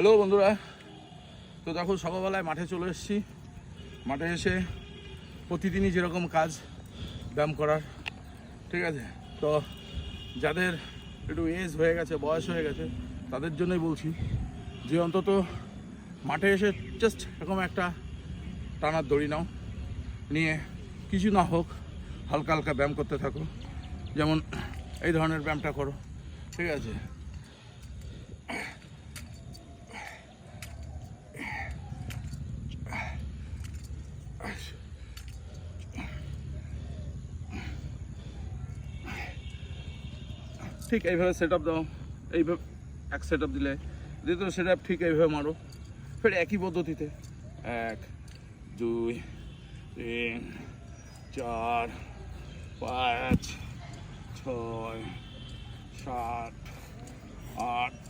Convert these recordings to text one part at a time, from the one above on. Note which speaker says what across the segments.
Speaker 1: Hello বন্ধুরা। তো দেখো, সকালবেলায় মাঠে চলে এসেছি। মাঠে এসে প্রতিদিনই যেরকম কাজ, ব্যায়াম করার, ঠিক আছে? তো যাদের একটু এজ হয়ে গেছে, বয়স হয়ে গেছে, তাদের জন্যই বলছি যে অন্তত মাঠে এসে জাস্ট এরকম একটা টানার দড়ি নাও। নিয়ে কিছু না হোক, হালকা হালকা ব্যায়াম করতে থাকো। যেমন এই ধরনের ব্যায়ামটা করো, ঠিক আছে? ঠিক এইভাবে সেট আপ দাও। এইভাবে এক সেট আপ দিলে। দ্বিতীয় সেট আপ ঠিক এইভাবে মারো, ফের একই পদ্ধতিতে। এক, দুই, তিন, চার, পাঁচ, ছয়, সাত, আট,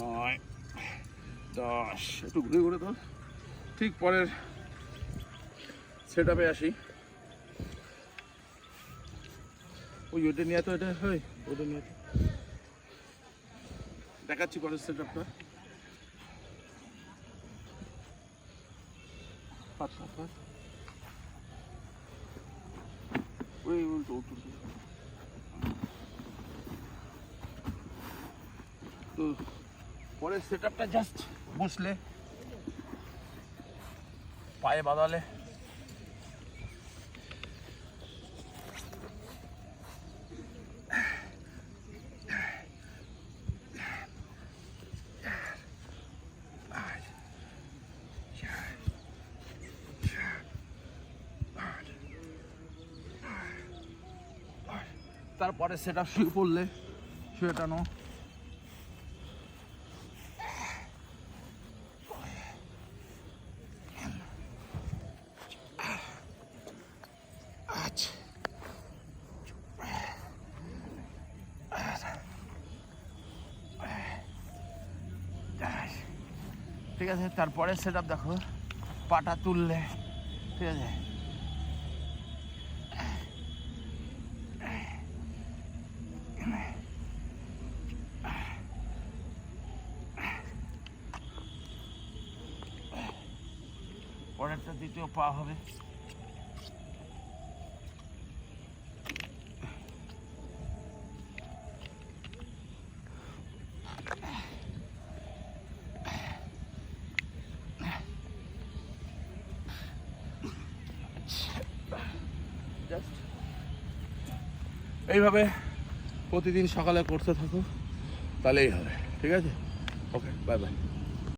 Speaker 1: নয়, দশ। একটু ঘুরে ঘুরে তো ঠিক পরের সেট আপে আসি। ওই ওটা নিয়ে তো এটা হয় ওটা নিয়ে দেখাচ্ছি পরের সেট পাত ওই। তো পরের সেট আপটা জাস্ট বসলে, পায়ে বাঁধালে। তারপরে সেটা শুয়ে পড়লে শুয়ে টানো। আচ্ছা ঠিক আছে, তারপরে সেট দেখো। পাটা তুললে, ঠিক আছে? পরেরটা দ্বিতীয় পা হবে। এইভাবে প্রতিদিন সকালে করতে থাকো, তাহলেই হবে, ঠিক আছে? Okay bye bye